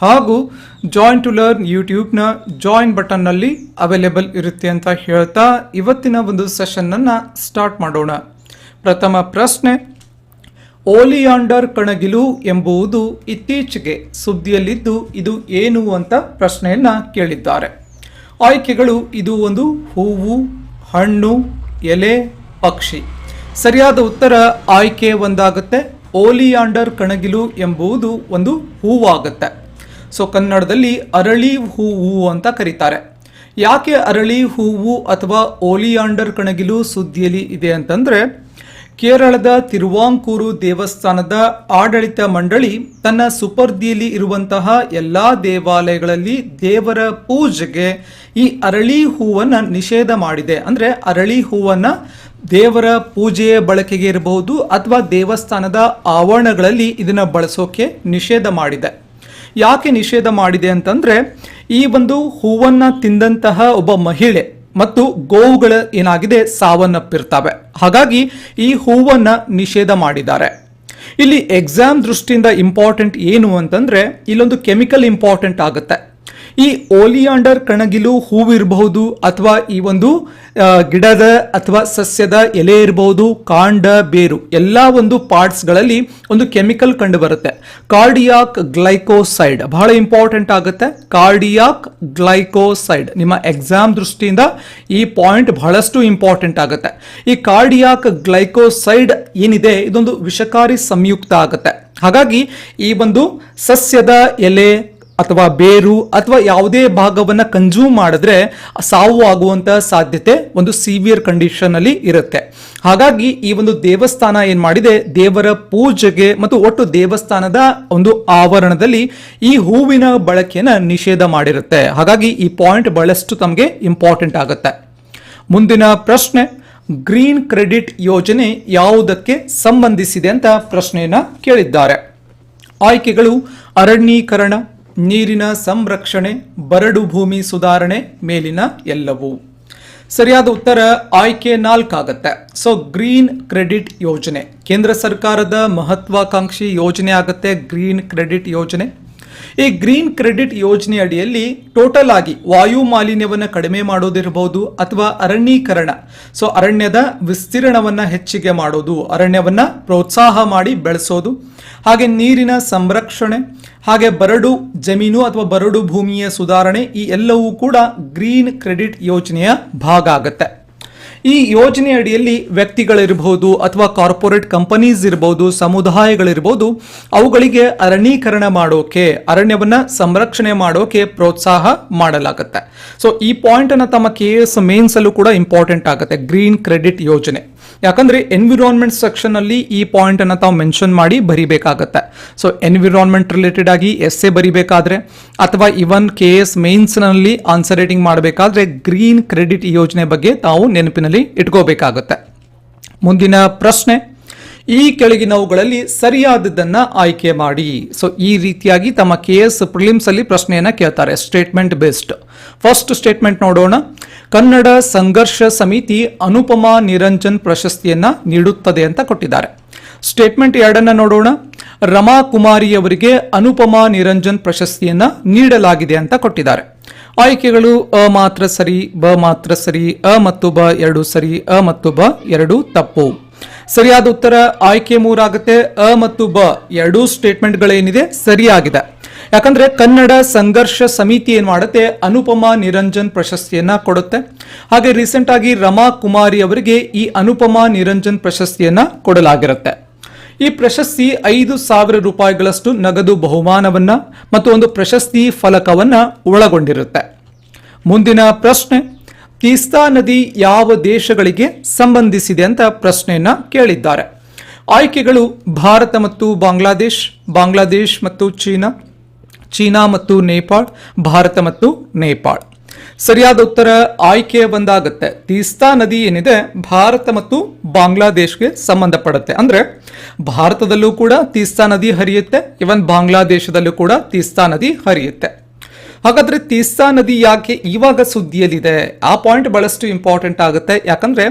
ಹಾಗೂ join to learn ಯೂಟ್ಯೂಬ್ನ join ಬಟನ್ನಲ್ಲಿ ಅವೈಲೇಬಲ್ ಇರುತ್ತೆ ಅಂತ ಹೇಳ್ತಾ ಇವತ್ತಿನ ಒಂದು ಸೆಷನ್ನನ್ನು ಸ್ಟಾರ್ಟ್ ಮಾಡೋಣ. ಪ್ರಥಮ ಪ್ರಶ್ನೆ ಓಲಿಯಾಂಡರ್ ಕಣಗಿಲು ಎಂಬುವುದು ಇತ್ತೀಚೆಗೆ ಸುದ್ದಿಯಲ್ಲಿದ್ದು ಇದು ಏನು ಅಂತ ಪ್ರಶ್ನೆಯನ್ನು ಕೇಳಿದ್ದಾರೆ. ಆಯ್ಕೆಗಳು ಇದು ಒಂದು ಹೂವು, ಹಣ್ಣು, ಎಲೆ, ಪಕ್ಷಿ. ಸರಿಯಾದ ಉತ್ತರ ಆಯ್ಕೆ ಒಂದಾಗುತ್ತೆ. ಓಲಿಯಾಂಡರ್ ಕಣಗಿಲು ಎಂಬುದು ಒಂದು ಹೂವಾಗುತ್ತೆ. ಸೊ ಕನ್ನಡದಲ್ಲಿ ಅರಳಿ ಹೂವು ಅಂತ ಕರೀತಾರೆ. ಯಾಕೆ ಅರಳಿ ಹೂವು ಅಥವಾ ಓಲಿಯಾಂಡರ್ ಕಣಗಿಲು ಸುದ್ದಿಯಲ್ಲಿ ಇದೆ ಅಂತಂದ್ರೆ, ಕೇರಳದ ತಿರುವಾಂಕೂರು ದೇವಸ್ಥಾನದ ಆಡಳಿತ ಮಂಡಳಿ ತನ್ನ ಸುಪರ್ದಿಯಲ್ಲಿ ಇರುವಂತಹ ಎಲ್ಲ ದೇವಾಲಯಗಳಲ್ಲಿ ದೇವರ ಪೂಜೆಗೆ ಈ ಅರಳಿ ಹೂವನ್ನು ನಿಷೇಧ ಮಾಡಿದೆ. ಅಂದರೆ ಅರಳಿ ಹೂವನ್ನು ದೇವರ ಪೂಜೆಯ ಬಳಕೆಗೆ ಇರಬಹುದು ಅಥವಾ ದೇವಸ್ಥಾನದ ಆವರಣಗಳಲ್ಲಿ ಇದನ್ನು ಬಳಸೋಕೆ ನಿಷೇಧ ಮಾಡಿದೆ. ಯಾಕೆ ನಿಷೇಧ ಮಾಡಿದೆ ಅಂತಂದ್ರೆ, ಈ ಒಂದು ಹೂವನ್ನ ತಿಂದಂತಹ ಒಬ್ಬ ಮಹಿಳೆ ಮತ್ತು ಗೋವುಗಳ ಏನಾಗಿದೆ, ಸಾವನ್ನಪ್ಪಿರ್ತವೆ. ಹಾಗಾಗಿ ಈ ಹೂವನ್ನ ನಿಷೇಧ ಮಾಡಿದ್ದಾರೆ. ಇಲ್ಲಿ ಎಕ್ಸಾಮ್ ದೃಷ್ಟಿಯಿಂದ ಇಂಪಾರ್ಟೆಂಟ್ ಏನು ಅಂತಂದ್ರೆ, ಇಲ್ಲೊಂದು ಕೆಮಿಕಲ್ ಇಂಪಾರ್ಟೆಂಟ್ ಆಗುತ್ತೆ. ಈ ಓಲಿಯಾಂಡರ್ ಕಣಗಿಲು ಹೂವಿರಬಹುದು ಅಥವಾ ಈ ಒಂದು ಗಿಡದ ಅಥವಾ ಸಸ್ಯದ ಎಲೆ ಇರಬಹುದು, ಕಾಂಡ, ಬೇರು, ಎಲ್ಲ ಒಂದು ಪಾರ್ಟ್ಸ್ಗಳಲ್ಲಿ ಒಂದು ಕೆಮಿಕಲ್ ಕಂಡು ಬರುತ್ತೆ ಕಾರ್ಡಿಯಾಕ್ ಗ್ಲೈಕೋಸೈಡ್ ಬಹಳ ಇಂಪಾರ್ಟೆಂಟ್ ಆಗುತ್ತೆ. ಕಾರ್ಡಿಯಾಕ್ ಗ್ಲೈಕೋಸೈಡ್ ನಿಮ್ಮ ಎಕ್ಸಾಮ್ ದೃಷ್ಟಿಯಿಂದ ಈ ಪಾಯಿಂಟ್ ಬಹಳಷ್ಟು ಇಂಪಾರ್ಟೆಂಟ್ ಆಗುತ್ತೆ. ಈ ಕಾರ್ಡಿಯಾಕ್ ಗ್ಲೈಕೋಸೈಡ್ ಏನಿದೆ? ಇದೊಂದು ವಿಷಕಾರಿ ಸಂಯುಕ್ತ ಆಗುತ್ತೆ. ಹಾಗಾಗಿ ಈ ಒಂದು ಸಸ್ಯದ ಎಲೆ ಅಥವಾ ಬೇರು ಅಥವಾ ಯಾವುದೇ ಭಾಗವನ್ನ ಕನ್ಸ್ಯೂಮ್ ಮಾಡಿದ್ರೆ ಸಾವು ಆಗುವಂತ ಸಾಧ್ಯತೆ ಒಂದು ಸಿವಿಯರ್ ಕಂಡೀಷನ್ ಅಲ್ಲಿ ಇರುತ್ತೆ. ಹಾಗಾಗಿ ಈ ಒಂದು ದೇವಸ್ಥಾನ ಏನ್ ಮಾಡಿದೆ? ದೇವರ ಪೂಜೆಗೆ ಮತ್ತು ಒಟ್ಟು ದೇವಸ್ಥಾನದ ಒಂದು ಆವರಣದಲ್ಲಿ ಈ ಹೂವಿನ ಬಳಕೆಯನ್ನು ನಿಷೇಧ ಮಾಡಿರುತ್ತೆ. ಹಾಗಾಗಿ ಈ ಪಾಯಿಂಟ್ ಬಹಳಷ್ಟು ತಮಗೆ ಇಂಪಾರ್ಟೆಂಟ್ ಆಗುತ್ತೆ. ಮುಂದಿನ ಪ್ರಶ್ನೆ ಗ್ರೀನ್ ಕ್ರೆಡಿಟ್ ಯೋಜನೆ ಯಾವುದಕ್ಕೆ ಸಂಬಂಧಿಸಿದೆ ಅಂತ ಪ್ರಶ್ನೆಯನ್ನ ಕೇಳಿದ್ದಾರೆ. ಆಯ್ಕೆಗಳು ಅರಣ್ಯೀಕರಣ ನೀರಿನ ಸಂರಕ್ಷಣೆ, ಬರಡು ಭೂಮಿ ಸುಧಾರಣೆ ಮೇಲಿನ ಎಲ್ಲವೂ. ಸರಿಯಾದ ಉತ್ತರ ಆಯ್ಕೆ ನಾಲ್ಕಾಗತ್ತೆ. ಸೊ ಗ್ರೀನ್ ಕ್ರೆಡಿಟ್ ಯೋಜನೆ. ಕೇಂದ್ರ ಸರ್ಕಾರದ ಮಹತ್ವಾಕಾಂಕ್ಷಿ ಯೋಜನೆ ಆಗುತ್ತೆ ಗ್ರೀನ್ ಕ್ರೆಡಿಟ್ ಯೋಜನೆ. ಈ ಗ್ರೀನ್ ಕ್ರೆಡಿಟ್ ಯೋಜನೆ ಅಡಿಯಲ್ಲಿ ಟೋಟಲ್ ಆಗಿ ವಾಯು ಮಾಲಿನ್ಯವನ್ನು ಕಡಿಮೆ ಮಾಡೋದಿರಬಹುದು ಅಥವಾ ಅರಣ್ಯೀಕರಣ. ಸೊ ಅರಣ್ಯದ ವಿಸ್ತೀರ್ಣವನ್ನು ಹೆಚ್ಚಿಗೆ ಮಾಡೋದು, ಅರಣ್ಯವನ್ನ ಪ್ರೋತ್ಸಾಹ ಮಾಡಿ ಬೆಳೆಸೋದು, ಹಾಗೆ ನೀರಿನ ಸಂರಕ್ಷಣೆ, ಹಾಗೆ ಬರಡು ಜಮೀನು ಅಥವಾ ಬರಡು ಭೂಮಿಯ ಸುಧಾರಣೆ ಈ ಎಲ್ಲವೂ ಕೂಡ ಗ್ರೀನ್ ಕ್ರೆಡಿಟ್ ಯೋಜನೆಯ ಭಾಗ ಆಗುತ್ತೆ. ಈ ಯೋಜನೆ ಅಡಿಯಲ್ಲಿ ವ್ಯಕ್ತಿಗಳಿರಬಹುದು ಅಥವಾ ಕಾರ್ಪೊರೇಟ್ ಕಂಪನೀಸ್ ಇರಬಹುದು ಸಮುದಾಯಗಳಿರಬಹುದು ಅವುಗಳಿಗೆ ಅರಣ್ಯೀಕರಣ ಮಾಡೋಕೆ, ಅರಣ್ಯವನ್ನ ಸಂರಕ್ಷಣೆ ಮಾಡೋಕೆ ಪ್ರೋತ್ಸಾಹ ಮಾಡಲಾಗುತ್ತೆ. ಸೊ ಈ ಪಾಯಿಂಟ್ ಅನ್ನ ತಮ್ಮ ಕೆ ಎಸ್ ಮೇನ್ಸ್ ಅಲ್ಲೂ ಕೂಡ ಇಂಪಾರ್ಟೆಂಟ್ ಆಗುತ್ತೆ. ಗ್ರೀನ್ ಕ್ರೆಡಿಟ್ ಯೋಜನೆ. ಯಾಕಂದ್ರೆ ಎನ್ವಿರಾನ್ಮೆಂಟ್ ಸೆಕ್ಷನ್ ಅಲ್ಲಿ ಈ ಪಾಯಿಂಟ್ ಅನ್ನ ತಾವು ಮೆನ್ಷನ್ ಮಾಡಿ ಬರಿಬೇಕಾಗತ್ತೆ. ಸೊ ಎನ್ವಿರಾನ್ಮೆಂಟ್ ರಿಲೇಟೆಡ್ ಆಗಿ ಎಸ್ ಎ ಬರಿಬೇಕಾದ್ರೆ, ಅಥವಾ ಇವನ್ ಕೆ ಎಸ್ ಮೇನ್ಸ್ನಲ್ಲಿ ಆನ್ಸರ್ ರೈಟಿಂಗ್ ಮಾಡಬೇಕಾದ್ರೆ ಗ್ರೀನ್ ಕ್ರೆಡಿಟ್ ಯೋಜನೆ ಬಗ್ಗೆ ತಾವು ನೆನಪಿನಲ್ಲಿ ಇಟ್ಕೋಬೇಕಾಗುತ್ತೆ. ಮುಂದಿನ ಪ್ರಶ್ನೆ, ಈ ಕೆಳಗಿನವುಗಳಲ್ಲಿ ಸರಿಯಾದದ್ದನ್ನ ಆಯ್ಕೆ ಮಾಡಿ. ಸೊ ಈ ರೀತಿಯಾಗಿ ತಮ್ಮ ಕೆ ಎಸ್ ಪ್ರಿಲಿಮ್ಸ್ ಅಲ್ಲಿ ಪ್ರಶ್ನೆಯನ್ನ ಕೇಳ್ತಾರೆ ಸ್ಟೇಟ್ಮೆಂಟ್ ಬೇಸ್ಡ್ ಫಸ್ಟ್ ಸ್ಟೇಟ್ಮೆಂಟ್ ನೋಡೋಣ. ಕನ್ನಡ ಸಂಘರ್ಷ ಸಮಿತಿ ಅನುಪಮಾ ನಿರಂಜನ್ ಪ್ರಶಸ್ತಿಯನ್ನ ನೀಡುತ್ತದೆ ಅಂತ ಕೊಟ್ಟಿದ್ದಾರೆ. ಸ್ಟೇಟ್ಮೆಂಟ್ ಎರಡನ್ನ ನೋಡೋಣ. ರಮಾ ಕುಮಾರಿ ಅವರಿಗೆ ಅನುಪಮಾ ನಿರಂಜನ್ ಪ್ರಶಸ್ತಿಯನ್ನ ನೀಡಲಾಗಿದೆ ಅಂತ ಕೊಟ್ಟಿದ್ದಾರೆ. ಆಯ್ಕೆಗಳು ಅ ಮಾತ್ರ ಸರಿ, ಬ ಮಾತ್ರ ಸರಿ, ಅ ಮತ್ತು ಬ ಎರಡು ಸರಿ, ಅ ಮತ್ತು ಬ ಎರಡು ತಪ್ಪು. ಸರಿಯಾದ ಉತ್ತರ ಆಯ್ಕೆ ಮೂರಾಗುತ್ತೆ. ಅ ಮತ್ತು ಬ ಎರಡೂ ಸ್ಟೇಟ್ಮೆಂಟ್ಗಳೇನಿದೆ ಸರಿಯಾಗಿದೆ. ಯಾಕಂದ್ರೆ ಕನ್ನಡ ಸಂಘರ್ಷ ಸಮಿತಿ ಏನ್ ಮಾಡುತ್ತೆ? ಅನುಪಮ ನಿರಂಜನ್ ಪ್ರಶಸ್ತಿಯನ್ನ ಕೊಡುತ್ತೆ. ಹಾಗೆ ರೀಸೆಂಟ್ ಆಗಿ ರಮಾ ಕುಮಾರಿ ಅವರಿಗೆ ಈ ಅನುಪಮ ನಿರಂಜನ್ ಪ್ರಶಸ್ತಿಯನ್ನ ಕೊಡಲಾಗಿರುತ್ತೆ. ಈ ಪ್ರಶಸ್ತಿ ಐದು ಸಾವಿರ ರೂಪಾಯಿಗಳಷ್ಟು ನಗದು ಬಹುಮಾನವನ್ನ ಮತ್ತು ಒಂದು ಪ್ರಶಸ್ತಿ ಫಲಕವನ್ನ ಒಳಗೊಂಡಿರುತ್ತೆ. ಮುಂದಿನ ಪ್ರಶ್ನೆ, ತೀಸ್ತಾ ನದಿ ಯಾವ ದೇಶಗಳಿಗೆ ಸಂಬಂಧಿಸಿದೆ ಅಂತ ಪ್ರಶ್ನೆಯನ್ನ ಕೇಳಿದ್ದಾರೆ. ಆಯ್ಕೆಗಳು ಭಾರತ ಮತ್ತು ಬಾಂಗ್ಲಾದೇಶ್ ಬಾಂಗ್ಲಾದೇಶ್ ಮತ್ತು ಚೀನಾ. ಚೀನಾ ಮತ್ತು ನೇಪಾಳ್, ಭಾರತ ಮತ್ತು ನೇಪಾಳ್. ಸರಿಯಾದ ಉತ್ತರ ಆಯ್ಕೆ ಬಂದಾಗುತ್ತೆ ತೀಸ್ತಾ ನದಿ ಏನಿದೆ, ಭಾರತ ಮತ್ತು ಬಾಂಗ್ಲಾದೇಶ್ಗೆ ಸಂಬಂಧಪಡುತ್ತೆ. ಅಂದ್ರೆ ಭಾರತದಲ್ಲೂ ಕೂಡ ತೀಸ್ತಾ ನದಿ ಹರಿಯುತ್ತೆ ಇವನ್ ಬಾಂಗ್ಲಾದೇಶದಲ್ಲೂ ಕೂಡ ತೀಸ್ತಾ ನದಿ ಹರಿಯುತ್ತೆ. ಹಾಗಾದ್ರೆ ತೀಸ್ತಾ ನದಿ ಯಾಕೆ ಇವಾಗ ಸುದ್ದಿಯಲ್ಲಿದೆ? ಆ ಪಾಯಿಂಟ್ ಬಹಳಷ್ಟು ಇಂಪಾರ್ಟೆಂಟ್ ಆಗುತ್ತೆ. ಯಾಕಂದ್ರೆ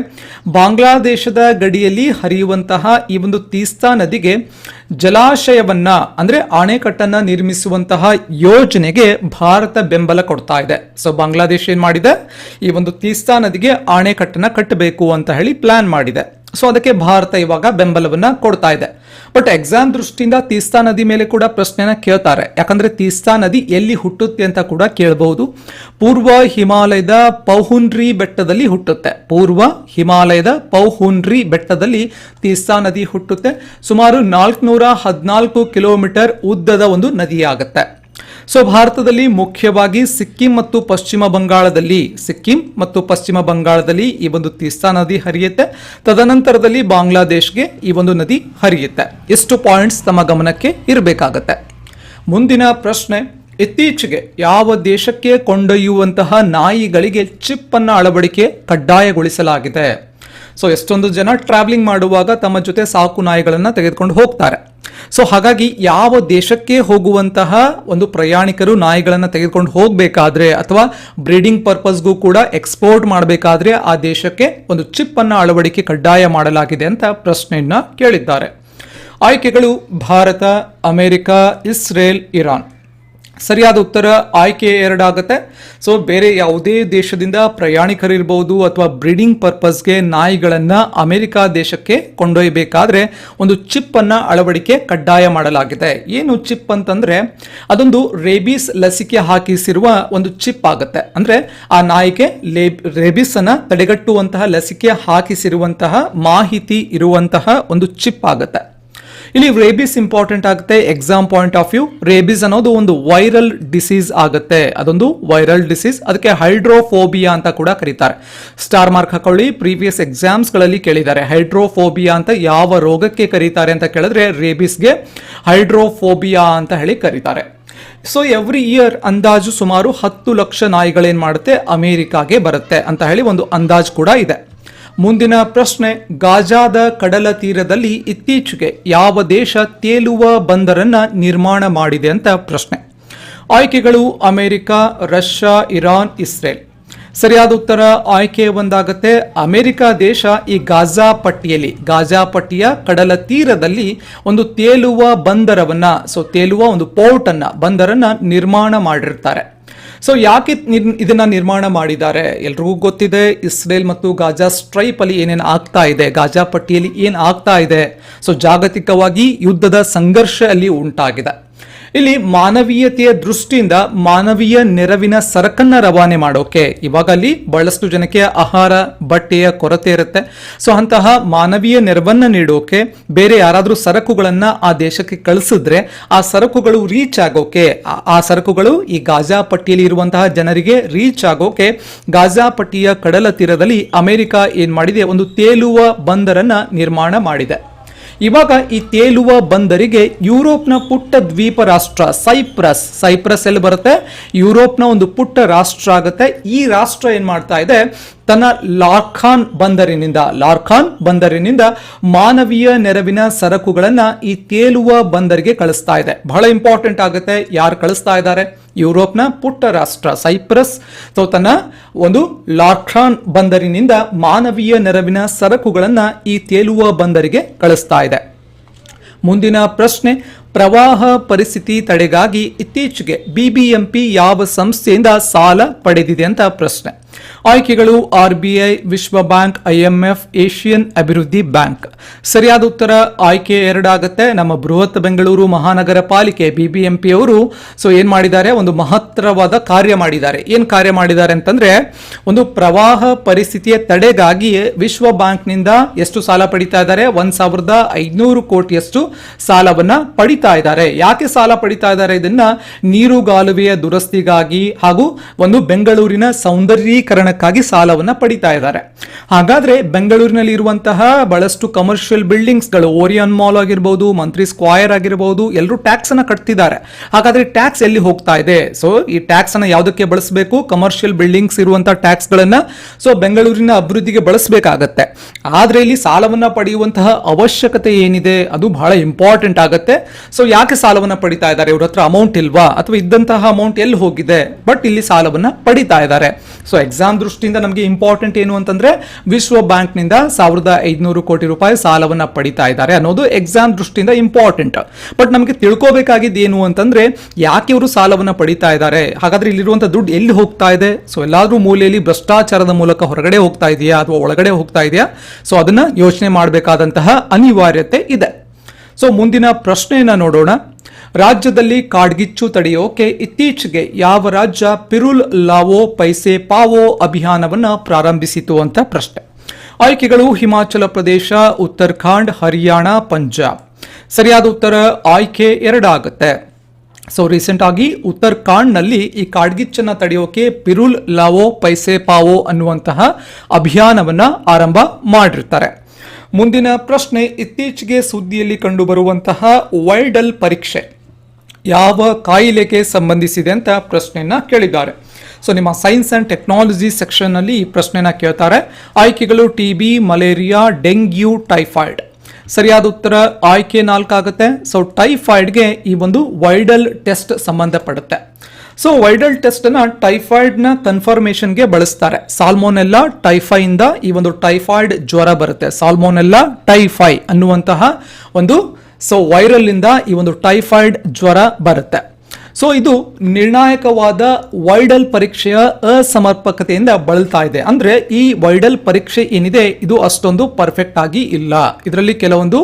ಬಾಂಗ್ಲಾದೇಶದ ಗಡಿಯಲ್ಲಿ ಹರಿಯುವಂತಹ ಈ ಒಂದು ತೀಸ್ತಾ ನದಿಗೆ ಜಲಾಶಯವನ್ನ, ಅಂದ್ರೆ ಅಣೆಕಟ್ಟನ್ನ ನಿರ್ಮಿಸುವಂತಹ ಯೋಜನೆಗೆ ಭಾರತ ಬೆಂಬಲ ಕೊಡ್ತಾ ಇದೆ. ಸೊ ಬಾಂಗ್ಲಾದೇಶ ಏನ್ ಮಾಡಿದೆ? ಈ ಒಂದು ತೀಸ್ತಾ ನದಿಗೆ ಅಣೆಕಟ್ಟನ್ನ ಕಟ್ಟಬೇಕು ಅಂತ ಹೇಳಿ ಪ್ಲಾನ್ ಮಾಡಿದೆ. ಸೊ ಅದಕ್ಕೆ ಭಾರತ ಇವಾಗ ಬೆಂಬಲವನ್ನ ಕೊಡ್ತಾ ಇದೆ. ಬಟ್ ಎಕ್ಸಾಮ್ ದೃಷ್ಟಿಯಿಂದ ತೀಸ್ತಾ ನದಿ ಮೇಲೆ ಕೂಡ ಪ್ರಶ್ನೆನ ಕೇಳ್ತಾರೆ. ಯಾಕಂದ್ರೆ ತೀಸ್ತಾ ನದಿ ಎಲ್ಲಿ ಹುಟ್ಟುತ್ತೆ ಅಂತ ಕೂಡ ಕೇಳಬಹುದು. ಪೂರ್ವ ಹಿಮಾಲಯದ ಪೌಹುನ್ರಿ ಬೆಟ್ಟದಲ್ಲಿ ಹುಟ್ಟುತ್ತೆ. ಪೂರ್ವ ಹಿಮಾಲಯದ ಪೌಹುನ್ರಿ ಬೆಟ್ಟದಲ್ಲಿ ತೀಸ್ತಾ ನದಿ ಹುಟ್ಟುತ್ತೆ. ಸುಮಾರು ನಾಲ್ಕುನೂರ ಹದಿನಾಲ್ಕು ಕಿಲೋಮೀಟರ್ ಉದ್ದದ ಒಂದು ನದಿಯಾಗುತ್ತೆ. ಸೊ ಭಾರತದಲ್ಲಿ ಮುಖ್ಯವಾಗಿ ಸಿಕ್ಕಿಂ ಮತ್ತು ಪಶ್ಚಿಮ ಬಂಗಾಳದಲ್ಲಿ, ಸಿಕ್ಕಿಂ ಮತ್ತು ಪಶ್ಚಿಮ ಬಂಗಾಳದಲ್ಲಿ ಈ ಒಂದು ತೀಸ್ತಾ ನದಿ ಹರಿಯುತ್ತೆ. ತದನಂತರದಲ್ಲಿ ಬಾಂಗ್ಲಾದೇಶ್ಗೆ ಈ ಒಂದು ನದಿ ಹರಿಯುತ್ತೆ. ಎಷ್ಟು ಪಾಯಿಂಟ್ಸ್ ತಮ್ಮ ಗಮನಕ್ಕೆ ಇರಬೇಕಾಗತ್ತೆ. ಮುಂದಿನ ಪ್ರಶ್ನೆ, ಇತ್ತೀಚೆಗೆ ಯಾವ ದೇಶಕ್ಕೆ ಕೊಂಡೊಯ್ಯುವಂತಹ ನಾಯಿಗಳಿಗೆ ಚಿಪ್ ಅನ್ನ ಅಳವಡಿಕೆ ಕಡ್ಡಾಯಗೊಳಿಸಲಾಗಿದೆ? ಸೊ ಎಷ್ಟೊಂದು ಜನ ಟ್ರಾವೆಲಿಂಗ್ ಮಾಡುವಾಗ ತಮ್ಮ ಜೊತೆ ಸಾಕು ನಾಯಿಗಳನ್ನು ತೆಗೆದುಕೊಂಡು ಹೋಗ್ತಾರೆ. ಸೊ ಹಾಗಾಗಿ ಯಾವ ದೇಶಕ್ಕೆ ಹೋಗುವಂತಹ ಒಂದು ಪ್ರಯಾಣಿಕರು ನಾಯಿಗಳನ್ನು ತೆಗೆದುಕೊಂಡು ಹೋಗಬೇಕಾದ್ರೆ ಅಥವಾ ಬ್ರೀಡಿಂಗ್ ಪರ್ಪಸ್ಗೂ ಕೂಡ ಎಕ್ಸ್ಪೋರ್ಟ್ ಮಾಡಬೇಕಾದ್ರೆ ಆ ದೇಶಕ್ಕೆ ಒಂದು ಚಿಪ್ ಅನ್ನು ಅಳವಡಿಕೆ ಕಡ್ಡಾಯ ಮಾಡಲಾಗಿದೆ ಅಂತ ಪ್ರಶ್ನೆಯನ್ನ ಕೇಳಿದ್ದಾರೆ. ಆಯ್ಕೆಗಳು ಭಾರತ, ಅಮೆರಿಕ, ಇಸ್ರೇಲ್, ಇರಾನ್. ಸರಿಯಾದ ಉತ್ತರ ಆಯ್ಕೆ ಎರಡಾಗುತ್ತೆ. ಸೊ ಬೇರೆ ಯಾವುದೇ ದೇಶದಿಂದ ಪ್ರಯಾಣಿಕರಿರ್ಬೋದು ಅಥವಾ ಬ್ರೀಡಿಂಗ್ ಪರ್ಪಸ್ಗೆ ನಾಯಿಗಳನ್ನು ಅಮೆರಿಕ ದೇಶಕ್ಕೆ ಕೊಂಡೊಯ್ಯಬೇಕಾದ್ರೆ ಒಂದು ಚಿಪ್ ಅನ್ನ ಅಳವಡಿಕೆ ಕಡ್ಡಾಯ ಮಾಡಲಾಗಿದೆ. ಏನು ಚಿಪ್ ಅಂತಂದ್ರೆ, ಅದೊಂದು ರೇಬಿಸ್ ಲಸಿಕೆ ಹಾಕಿಸಿರುವ ಒಂದು ಚಿಪ್ ಆಗುತ್ತೆ. ಅಂದ್ರೆ, ಆ ನಾಯಿಗೆ ರೇಬಿಸ್ ಅನ್ನ ತಡೆಗಟ್ಟುವಂತಹ, ಲಸಿಕೆ ಹಾಕಿಸಿರುವಂತಹ ಮಾಹಿತಿ ಇರುವಂತಹ ಒಂದು ಚಿಪ್ ಆಗುತ್ತೆ. ಇಲ್ಲಿ ರೇಬಿಸ್ ಇಂಪಾರ್ಟೆಂಟ್ ಆಗುತ್ತೆ. Exam point of view rabies ಅನ್ನೋದು ಒಂದು ವೈರಲ್ ಡಿಸೀಸ್ ಆಗುತ್ತೆ. ಅದೊಂದು ವೈರಲ್ ಡಿಸೀಸ್ ಅದಕ್ಕೆ ಹೈಡ್ರೋಫೋಬಿಯಾ ಅಂತ ಕೂಡ ಕರೀತಾರೆ. ಸ್ಟಾರ್ ಮಾರ್ಕ್ ಹಾಕೊಳ್ಳಿ. ಪ್ರೀವಿಯಸ್ ಎಕ್ಸಾಮ್ಸ್ಗಳಲ್ಲಿ ಕೇಳಿದ್ದಾರೆ. ಹೈಡ್ರೋಫೋಬಿಯಾ ಅಂತ ಯಾವ ರೋಗಕ್ಕೆ ಕರೀತಾರೆ ಅಂತ ಕೇಳಿದ್ರೆ ರೇಬಿಸ್ಗೆ ಹೈಡ್ರೋಫೋಬಿಯಾ ಅಂತ ಹೇಳಿ ಕರೀತಾರೆ. ಸೊ ಎವ್ರಿ ಇಯರ್ ಅಂದಾಜು ಸುಮಾರು ಹತ್ತು ಲಕ್ಷ ನಾಯಿಗಳೇನ್ ಮಾಡುತ್ತೆ? ಅಮೆರಿಕಾಗೆ ಬರುತ್ತೆ ಅಂತ ಹೇಳಿ ಒಂದು ಅಂದಾಜು ಕೂಡ ಇದೆ. ಮುಂದಿನ ಪ್ರಶ್ನೆ, ಗಾಜಾದ ಕಡಲ ತೀರದಲ್ಲಿ ಇತ್ತೀಚೆಗೆ ಯಾವ ದೇಶ ತೇಲುವ ಬಂದರನ್ನ ನಿರ್ಮಾಣ ಮಾಡಿದೆ ಅಂತ ಪ್ರಶ್ನೆ. ಆಯ್ಕೆಗಳು ಅಮೆರಿಕ, ರಷ್ಯಾ, ಇರಾನ್, ಇಸ್ರೇಲ್. ಸರಿಯಾದ ಉತ್ತರ, ಆಯ್ಕೆ ಒಂದಾಗುತ್ತೆ. ಅಮೆರಿಕ ದೇಶ ಈ ಗಾಜಾ ಪಟ್ಟಿಯಲ್ಲಿ, ಗಾಜಾ ಪಟ್ಟಿಯ ಕಡಲ ತೀರದಲ್ಲಿ ಒಂದು ತೇಲುವ ಬಂದರವನ್ನ ಸೊ ತೇಲುವ ಒಂದು ಪೋರ್ಟ್ ಅನ್ನ ಬಂದರನ್ನ ನಿರ್ಮಾಣ ಮಾಡಿರ್ತಾರೆ. ಸೊ ಯಾಕೆ ಇದನ್ನ ನಿರ್ಮಾಣ ಮಾಡಿದ್ದಾರೆ? ಎಲ್ರಿಗೂ ಗೊತ್ತಿದೆ, ಇಸ್ರೇಲ್ ಮತ್ತು ಗಾಜಾ ಸ್ಟ್ರೈಪ್ ಅಲ್ಲಿ ಏನೇನು ಆಗ್ತಾ ಇದೆ, ಗಾಜಾ ಪಟ್ಟಿಯಲ್ಲಿ ಏನ್ ಆಗ್ತಾ ಇದೆ. ಸೊ ಜಾಗತಿಕವಾಗಿ ಯುದ್ಧದ ಸಂಘರ್ಷ ಅಲ್ಲಿ ಉಂಟಾಗಿದೆ. ಇಲ್ಲಿ ಮಾನವೀಯತೆಯ ದೃಷ್ಟಿಯಿಂದ ಮಾನವೀಯ ನೆರವಿನ ಸರಕನ್ನ ರವಾನೆ ಮಾಡೋಕೆ. ಇವಾಗ ಅಲ್ಲಿ ಬಹಳಷ್ಟು ಜನಕ್ಕೆ ಆಹಾರ, ಬಟ್ಟೆಯ ಕೊರತೆ ಇರುತ್ತೆ. ಸೊ ಅಂತಹ ಮಾನವೀಯ ನೆರವನ್ನ ನೀಡೋಕೆ, ಬೇರೆ ಯಾರಾದರೂ ಸರಕುಗಳನ್ನ ಆ ದೇಶಕ್ಕೆ ಕಳಿಸಿದ್ರೆ ಆ ಸರಕುಗಳು ರೀಚ್ ಆಗೋಕೆ, ಆ- ಸರಕುಗಳು ಈ ಗಾಜಾ ಪಟ್ಟಿಯಲ್ಲಿ ಇರುವಂತಹ ಜನರಿಗೆ ರೀಚ್ ಆಗೋಕೆ, ಗಾಜಾ ಪಟ್ಟಿಯ ಕಡಲ ತೀರದಲ್ಲಿ ಅಮೆರಿಕ ಏನ್ ಮಾಡಿದೆ? ಒಂದು ತೇಲುವ ಬಂದರನ್ನ ನಿರ್ಮಾಣ ಮಾಡಿದೆ. ಇವಾಗ ಈ ತೇಲುವ ಬಂದರಿಗೆ ಯುರೋಪ್ನ ಪುಟ್ಟ ದ್ವೀಪ ರಾಷ್ಟ್ರ ಸೈಪ್ರಸ್. ಸೈಪ್ರಸ್ ಎಲ್ಲಿ ಬರುತ್ತೆ? ಯುರೋಪ್ನ ಒಂದು ಪುಟ್ಟ ರಾಷ್ಟ್ರ ಆಗುತ್ತೆ. ಈ ರಾಷ್ಟ್ರ ಏನ್ ಮಾಡ್ತಾ ಇದೆ? ತನ್ನ ಲಾರ್ಖಾನ್ ಬಂದರಿನಿಂದ ಲಾರ್ಖಾನ್ ಬಂದರಿನಿಂದ ಮಾನವೀಯ ನೆರವಿನ ಸರಕುಗಳನ್ನ ಈ ತೇಲುವ ಬಂದರಿಗೆ ಕಳಿಸ್ತಾ ಇದೆ. ಬಹಳ ಇಂಪಾರ್ಟೆಂಟ್ ಆಗುತ್ತೆ. ಯಾರು ಕಳಿಸ್ತಾ ಇದ್ದಾರೆ? ಯುರೋಪ್ನ ಪುಟ್ಟ ರಾಷ್ಟ್ರ ಸೈಪ್ರಸ್. ತನ್ನ ಒಂದು ಲಾರ್ಖಾನ್ ಬಂದರಿನಿಂದ ಮಾನವೀಯ ನೆರವಿನ ಸರಕುಗಳನ್ನು ಈ ತೇಲುವ ಬಂದರಿಗೆ ಕಳಿಸ್ತಾ ಇದೆ. ಮುಂದಿನ ಪ್ರಶ್ನೆ, ಪ್ರವಾಹ ಪರಿಸ್ಥಿತಿ ತಡೆಗಾಗಿ ಇತ್ತೀಚೆಗೆ ಬಿಬಿಎಂಪಿ ಯಾವ ಸಂಸ್ಥೆಯಿಂದ ಸಾಲ ಪಡೆದಿದೆ ಅಂತ ಪ್ರಶ್ನೆ. ಆಯ್ಕೆಗಳು ಆರ್ಬಿಐ, ವಿಶ್ವ ಬ್ಯಾಂಕ್, ಐಎಂಎಫ್, ಏಷಿಯನ್ ಅಭಿವೃದ್ಧಿ ಬ್ಯಾಂಕ್. ಸರಿಯಾದ ಉತ್ತರ ಆಯ್ಕೆ ಎರಡಾಗುತ್ತೆ ನಮ್ಮ ಬೃಹತ್ ಬೆಂಗಳೂರು ಮಹಾನಗರ ಪಾಲಿಕೆ ಬಿಬಿಎಂಪಿ ಅವರು ಸೊ ಏನ್ ಮಾಡಿದ್ದಾರೆ? ಒಂದು ಮಹತ್ತರವಾದ ಕಾರ್ಯ ಮಾಡಿದ್ದಾರೆ. ಏನ್ ಕಾರ್ಯ ಮಾಡಿದ್ದಾರೆ ಅಂತಂದ್ರೆ ಒಂದು ಪ್ರವಾಹ ಪರಿಸ್ಥಿತಿಯ ತಡೆಗಾಗಿ ವಿಶ್ವ ಬ್ಯಾಂಕ್ನಿಂದ ಎಷ್ಟು ಸಾಲ ಪಡಿತಾ ಇದ್ದಾರೆ? ಒಂದ್ ಸಾವಿರದ ಐನೂರು ಕೋಟಿಯಷ್ಟು ಸಾಲವನ್ನ ಪಡಿತಾ ಇದ್ದಾರೆ. ಯಾಕೆ ಸಾಲ ಪಡಿತಾ ಇದ್ದಾರೆ? ಇದನ್ನ ನೀರುಗಾಲುವೆಯ ದುರಸ್ತಿಗಾಗಿ ಹಾಗೂ ಒಂದು ಬೆಂಗಳೂರಿನ ಸೌಂದರ್ಯೀಕರಣಕ್ಕಾಗಿ ಸಾಲವನ್ನ ಪಡಿತಾ ಇದ್ದಾರೆ. ಹಾಗಾದ್ರೆ ಬೆಂಗಳೂರಿನಲ್ಲಿ ಇರುವಂತಹ ಬಹಳಷ್ಟು ಕಮರ್ಷಿಯಲ್ ಬಿಲ್ಡಿಂಗ್ಸ್ಗಳು ಓರಿಯನ್ ಮಾಲ್ ಆಗಿರ್ಬೋದು, ಮಂತ್ರಿ ಸ್ಕ್ವಾಯರ್ ಆಗಿರ್ಬೋದು ಎಲ್ಲರೂ ಟ್ಯಾಕ್ಸ್ ಅನ್ನ ಕಟ್ತಿದ್ದಾರೆ. ಹಾಗಾದ್ರೆ ಟ್ಯಾಕ್ಸ್ ಎಲ್ಲಿ ಹೋಗ್ತಾ ಇದೆ? ಸೊ ಈ ಟ್ಯಾಕ್ಸ್ ಅನ್ನ ಯಾವುದಕ್ಕೆ ಬಳಸಬೇಕು? ಕಮರ್ಷಿಯಲ್ ಬಿಲ್ಡಿಂಗ್ಸ್ ಇರುವಂತಹ ಟ್ಯಾಕ್ಸ್ ಗಳನ್ನ ಸೊ ಬೆಂಗಳೂರಿನ ಅಭಿವೃದ್ಧಿಗೆ ಬಳಸಬೇಕಾಗತ್ತೆ. ಆದ್ರೆ ಇಲ್ಲಿ ಸಾಲವನ್ನ ಪಡೆಯುವಂತಹ ಅವಶ್ಯಕತೆ ಏನಿದೆ? ಅದು ಬಹಳ ಇಂಪಾರ್ಟೆಂಟ್ ಆಗುತ್ತೆ. ಸೊ ಯಾಕೆ ಸಾಲವನ್ನ ಪಡಿತಾ ಇದ್ದಾರೆ? ಇವ್ರ ಅಮೌಂಟ್ ಇಲ್ವಾ? ಅಥವಾ ಇದ್ದಂತಹ ಅಮೌಂಟ್ ಎಲ್ಲಿ ಹೋಗಿದೆ? ಬಟ್ ಇಲ್ಲಿ ಸಾಲವನ್ನ ಪಡಿತಾ ಇದ್ದಾರೆ. ಸೊ ಎಕ್ಸಾಮ್ ದೃಷ್ಟಿಯಿಂದ ನಮಗೆ ಇಂಪಾರ್ಟೆಂಟ್ ಏನು ಅಂತಂದ್ರೆ ವಿಶ್ವ ಬ್ಯಾಂಕ್ನಿಂದ ಸಾವಿರದ ಐದುನೂರು ಕೋಟಿ ರೂಪಾಯಿ ಸಾಲವನ್ನು ಪಡಿತಾ ಇದ್ದಾರೆ ಅನ್ನೋದು ಎಕ್ಸಾಮ್ ದೃಷ್ಟಿಯಿಂದ ಇಂಪಾರ್ಟೆಂಟ್. ಬಟ್ ನಮಗೆ ತಿಳ್ಕೋಬೇಕಾಗಿದ್ದು ಏನು ಅಂತಂದ್ರೆ ಯಾಕೆ ಇವರು ಸಾಲವನ್ನು ಪಡಿತಾ ಇದ್ದಾರೆ? ಹಾಗಾದ್ರೆ ಇಲ್ಲಿರುವಂತಹ ದುಡ್ಡು ಎಲ್ಲಿ ಹೋಗ್ತಾ ಇದೆ? ಸೊ ಎಲ್ಲಾದ್ರೂ ಮೂಲೆಯಲ್ಲಿ ಭ್ರಷ್ಟಾಚಾರದ ಮೂಲಕ ಹೊರಗಡೆ ಹೋಗ್ತಾ ಇದೆಯಾ ಅಥವಾ ಒಳಗಡೆ ಹೋಗ್ತಾ ಇದೆಯಾ? ಸೊ ಅದನ್ನ ಯೋಚನೆ ಮಾಡಬೇಕಾದಂತಹ ಅನಿವಾರ್ಯತೆ ಇದೆ. ಸೊ ಮುಂದಿನ ಪ್ರಶ್ನೆಯನ್ನ ನೋಡೋಣ. ರಾಜ್ಯದಲ್ಲಿ ಕಾಡ್ಗಿಚ್ಚು ತಡೆಯೋಕೆ ಇತ್ತೀಚೆಗೆ ಯಾವ ರಾಜ್ಯ ಪಿರುಲ್ ಲಾವೋ ಪೈಸೆ ಪಾವೋ ಅಭಿಯಾನವನ್ನು ಪ್ರಾರಂಭಿಸಿತು ಅಂತ ಪ್ರಶ್ನೆ. ಆಯ್ಕೆಗಳು ಹಿಮಾಚಲ ಪ್ರದೇಶ, ಉತ್ತರಾಖಂಡ್, ಹರಿಯಾಣ, ಪಂಜಾಬ್. ಸರಿಯಾದ ಉತ್ತರ ಆಯ್ಕೆ ಎರಡಾಗುತ್ತೆ. ಸೊ ರೀಸೆಂಟ್ ಆಗಿ ಉತ್ತರಾಖಂಡ್ನಲ್ಲಿ ಈ ಕಾಡ್ಗಿಚ್ಚನ್ನು ತಡೆಯೋಕೆ ಪಿರುಲ್ ಲಾವೋ ಪೈಸೆ ಪಾವೋ ಅನ್ನುವಂತಹ ಅಭಿಯಾನವನ್ನ ಆರಂಭ ಮಾಡಿರ್ತಾರೆ. ಮುಂದಿನ ಪ್ರಶ್ನೆ ಇತ್ತೀಚೆಗೆ ಸುದ್ದಿಯಲ್ಲಿ ಕಂಡುಬರುವಂತಹ ವೈಡಲ್ ಪರೀಕ್ಷೆ. ಯಾವ ಕಾಯಿಲೆಗೆ ಸಂಬಂಧಿಸಿದೆ ಅಂತ ಪ್ರಶ್ನೆಯನ್ನು ಕೇಳಿದ್ದಾರೆ. ಸೊ ನಿಮ್ಮ ಸೈನ್ಸ್ ಆ್ಯಂಡ್ ಟೆಕ್ನಾಲಜಿ ಸೆಕ್ಷನ್ನಲ್ಲಿ ಈ ಪ್ರಶ್ನೆನ ಕೇಳ್ತಾರೆ. ಆಯ್ಕೆಗಳು T B malaria dengue typhoid ಸರಿಯಾದ ಉತ್ತರ ಆಯ್ಕೆ ನಾಲ್ಕಾಗುತ್ತೆ. ಸೊ ಟೈಫಾಯ್ಡ್ಗೆ ಈ ಒಂದು ವೈಡಲ್ ಟೆಸ್ಟ್ ಸಂಬಂಧಪಡುತ್ತೆ. ಸೊ ವೈಡಲ್ ಟೆಸ್ಟ್ ಟೈಫಾಯ್ಡ್ನ ಕನ್ಫರ್ಮೇಶನ್ಗೆ ಬಳಸ್ತಾರೆ. ಸಾಲ್ಮೋನೆಲ್ಲ ಟೈಫೈಯಿಂದ ಈ ಒಂದು ಟೈಫಾಯ್ಡ್ ಜ್ವರ ಬರುತ್ತೆ. ಸಾಲ್ಮೋನೆಲ್ಲ ಟೈಫೈ ಅನ್ನುವಂತಹ ಒಂದು ಸೊ ವೈರಲ್ ಈ ಒಂದು ಟೈಫಾಯ್ಡ್ ಜ್ವರ ಬರುತ್ತೆ. ಸೊ ಇದು ನಿರ್ಣಾಯಕವಾದ ವೈಡಲ್ ಪರೀಕ್ಷೆಯ ಅಸಮರ್ಪಕತೆಯಿಂದ ಬಳಲ್ತಾ ಇದೆ. ಅಂದ್ರೆ ಈ ವೈಡಲ್ ಪರೀಕ್ಷೆ ಏನಿದೆ, ಇದು ಅಷ್ಟೊಂದು ಪರ್ಫೆಕ್ಟ್ ಆಗಿ ಇಲ್ಲ. ಇದರಲ್ಲಿ ಕೆಲವೊಂದು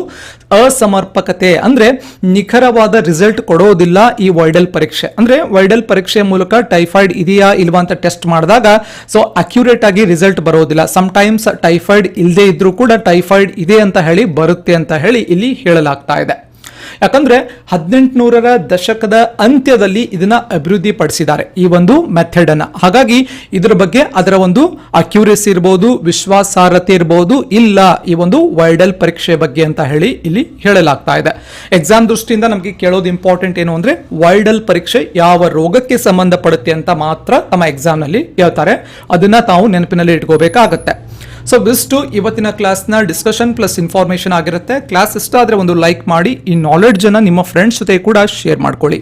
ಅಸಮರ್ಪಕತೆ, ಅಂದ್ರೆ ನಿಖರವಾದ ರಿಸಲ್ಟ್ ಕೊಡೋದಿಲ್ಲ ಈ ವೈಡಲ್ ಪರೀಕ್ಷೆ. ಅಂದ್ರೆ ವೈಡಲ್ ಪರೀಕ್ಷೆ ಮೂಲಕ ಟೈಫಾಯ್ಡ್ ಇದೆಯಾ ಇಲ್ವಾ ಅಂತ ಟೆಸ್ಟ್ ಮಾಡಿದಾಗ ಸೊ ಅಕ್ಯುರೇಟ್ ಆಗಿ ರಿಸಲ್ಟ್ ಬರೋದಿಲ್ಲ. ಟೈಮ್ಸ್ ಟೈಫಾಯ್ಡ್ ಇಲ್ಲದೆ ಇದ್ರೂ ಕೂಡ ಟೈಫಾಯ್ಡ್ ಇದೆ ಅಂತ ಹೇಳಿ ಬರುತ್ತೆ ಅಂತ ಹೇಳಿ ಇಲ್ಲಿ ಹೇಳಲಾಗ್ತಾ ಇದೆ. ಯಾಕಂದ್ರೆ ಹದಿನೆಂಟುನೂರರ ದಶಕದ ಅಂತ್ಯದಲ್ಲಿ ಇದನ್ನ ಅಭಿವೃದ್ಧಿ ಪಡಿಸಿದ್ದಾರೆ ಈ ಒಂದು ಮೆಥಡ್ ಅನ್ನ. ಹಾಗಾಗಿ ಇದರ ಬಗ್ಗೆ ಅದರ ಒಂದು ಅಕ್ಯೂರೇಸಿ ಇರಬಹುದು ವಿಶ್ವಾಸಾರ್ಹತೆ ಇರಬಹುದು ಇಲ್ಲ ಈ ಒಂದು ವೈಡಲ್ ಪರೀಕ್ಷೆ ಬಗ್ಗೆ ಅಂತ ಹೇಳಿ ಇಲ್ಲಿ ಹೇಳಲಾಗ್ತಾ ಇದೆ. ಎಕ್ಸಾಮ್ ದೃಷ್ಟಿಯಿಂದ ನಮಗೆ ಕೇಳೋದು ಇಂಪಾರ್ಟೆಂಟ್ ಏನು ಅಂದ್ರೆ ವೈಡಲ್ ಪರೀಕ್ಷೆ ಯಾವ ರೋಗಕ್ಕೆ ಸಂಬಂಧಪಡುತ್ತೆ ಅಂತ ಮಾತ್ರ ತಮ್ಮ ಎಕ್ಸಾಮ್ನಲ್ಲಿ ಹೇಳ್ತಾರೆ. ಅದನ್ನ ತಾವು ನೆನಪಿನಲ್ಲಿ ಇಟ್ಕೋಬೇಕಾಗತ್ತೆ. ಸೊ ಬಿಸ್ಟು ಇವತ್ತಿನ ಕ್ಲಾಸ್ನ ಡಿಸ್ಕಷನ್ ಪ್ಲಸ್ ಇನ್ಫಾರ್ಮೇಷನ್ ಆಗಿರುತ್ತೆ. ಕ್ಲಾಸ್ ಇಷ್ಟ ಆದರೆ ಒಂದು ಲೈಕ್ ಮಾಡಿ, ಈ ನಾಲೆಡ್ಜ್ ಅನ್ನ ನಿಮ್ಮ ಫ್ರೆಂಡ್ಸ್ ಜೊತೆ ಕೂಡ ಶೇರ್ ಮಾಡ್ಕೊಳ್ಳಿ.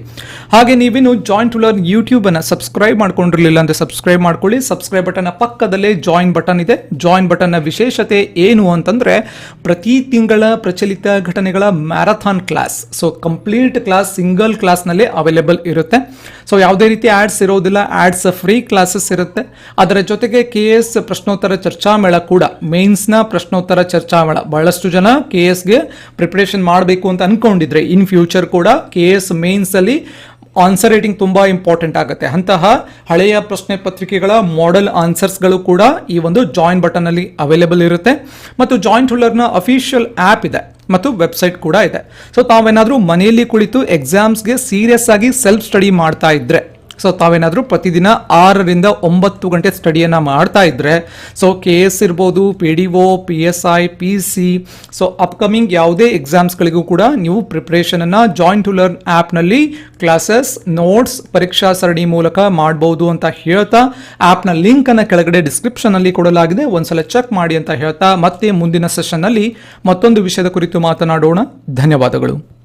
ಹಾಗೆ ನೀವಿನ್ನು ಜಾಯಿಂಟ್ ಟು ಲರ್ನ್ ಯೂಟ್ಯೂಬ್ ಅನ್ನ ಸಬ್ಸ್ಕ್ರೈಬ್ ಮಾಡ್ಕೊಂಡಿರಲಿಲ್ಲ ಅಂದ್ರೆ ಸಬ್ಸ್ಕ್ರೈಬ್ ಮಾಡ್ಕೊಳ್ಳಿ. ಸಬ್ಸ್ಕ್ರೈಬ್ ಬಟನ್ ಪಕ್ಕದಲ್ಲೇ ಜಾಯಿನ್ ಬಟನ್ ಇದೆ. ಜಾಯಿನ್ ಬಟನ್ನ ವಿಶೇಷತೆ ಏನು ಅಂತಂದ್ರೆ, ಪ್ರತಿ ತಿಂಗಳ ಪ್ರಚಲಿತ ಘಟನೆಗಳ marathon class so complete class single ಕ್ಲಾಸ್ನಲ್ಲಿ ಅವೈಲೇಬಲ್ ಇರುತ್ತೆ. ಸೊ ಯಾವುದೇ ರೀತಿ ಆಡ್ಸ್ ಇರೋದಿಲ್ಲ ಆಡ್ಸ್ ಫ್ರೀ ಕ್ಲಾಸಸ್ ಇರುತ್ತೆ. ಅದರ ಜೊತೆಗೆ ಕೆ ಎಸ್ ಪ್ರಶ್ನೋತ್ತರ ಚರ್ಚಾ ಮೇಳ ಕೂಡ ಮೇನ್ಸ್ನ ಪ್ರಶ್ನೋತ್ತರ ಚರ್ಚಾ ಮೇಳ ಬಹಳಷ್ಟು ಜನ ಕೆ ಎಸ್ಗೆ ಪ್ರಿಪ್ರೇಷನ್ ಮಾಡಬೇಕು ಅಂತ ಅನ್ಕೊಂಡಿದ್ರೆ ಇನ್ ಫ್ಯೂಚರ್ ಕೂಡ ಕೆ ಎಸ್ ಮೇನ್ಸಲ್ಲಿ ಆನ್ಸರ್ ರೈಟಿಂಗ್ ತುಂಬಾ ಇಂಪಾರ್ಟೆಂಟ್ ಆಗುತ್ತೆ. ಅಂತಹ ಹಳೆಯ ಪ್ರಶ್ನೆ ಪತ್ರಿಕೆಗಳ ಮಾಡೆಲ್ ಆನ್ಸರ್ಸ್ಗಳು ಕೂಡ ಈ ಒಂದು ಜಾಯಿನ್ ಬಟನ್ ಅಲ್ಲಿ ಅವೈಲೇಬಲ್ ಇರುತ್ತೆ. ಮತ್ತು ಜಾಯಿಂಟ್ ಹುಲ್ಲರ್ನ ಅಫಿಷಿಯಲ್ ಆ್ಯಪ್ ಇದೆ ಮತ್ತು ವೆಬ್ಸೈಟ್ ಕೂಡ ಇದೆ. ಸೊ ತಾವೇನಾದರೂ ಮನೆಯಲ್ಲಿ ಕುಳಿತು ಎಕ್ಸಾಮ್ಸ್ಗೆ ಸೀರಿಯಸ್ ಆಗಿ ಸೆಲ್ಫ್ ಸ್ಟಡಿ ಮಾಡ್ತಾ ಇದ್ರೆ ಸೊ ತಾವೇನಾದರೂ ಪ್ರತಿದಿನ ಆರರಿಂದ ಒಂಬತ್ತು ಗಂಟೆ ಸ್ಟಡಿಯನ್ನು ಮಾಡ್ತಾ ಇದ್ರೆ ಸೊ ಕೆ ಎಸ್ ಇರ್ಬೋದು P D O P S I P C so upcoming ಯಾವುದೇ ಎಕ್ಸಾಮ್ಸ್ಗಳಿಗೂ ಕೂಡ ನೀವು ಪ್ರಿಪ್ರೇಷನನ್ನು ಜಾಯಿಂಟ್ ಟು ಲರ್ನ್ ಆ್ಯಪ್ನಲ್ಲಿ ಕ್ಲಾಸಸ್ ನೋಟ್ಸ್ ಪರೀಕ್ಷಾ ಸರಣಿ ಮೂಲಕ ಮಾಡ್ಬೋದು ಅಂತ ಹೇಳ್ತಾ ಆ್ಯಪ್ನ ಲಿಂಕನ್ನು ಕೆಳಗಡೆ ಡಿಸ್ಕ್ರಿಪ್ಷನಲ್ಲಿ ಕೊಡಲಾಗಿದೆ. ಒಂದ್ಸಲ ಚೆಕ್ ಮಾಡಿ ಅಂತ ಹೇಳ್ತಾ, ಮತ್ತೆ ಮುಂದಿನ ಸೆಷನ್ನಲ್ಲಿ ಮತ್ತೊಂದು ವಿಷಯದ ಕುರಿತು ಮಾತನಾಡೋಣ. ಧನ್ಯವಾದಗಳು.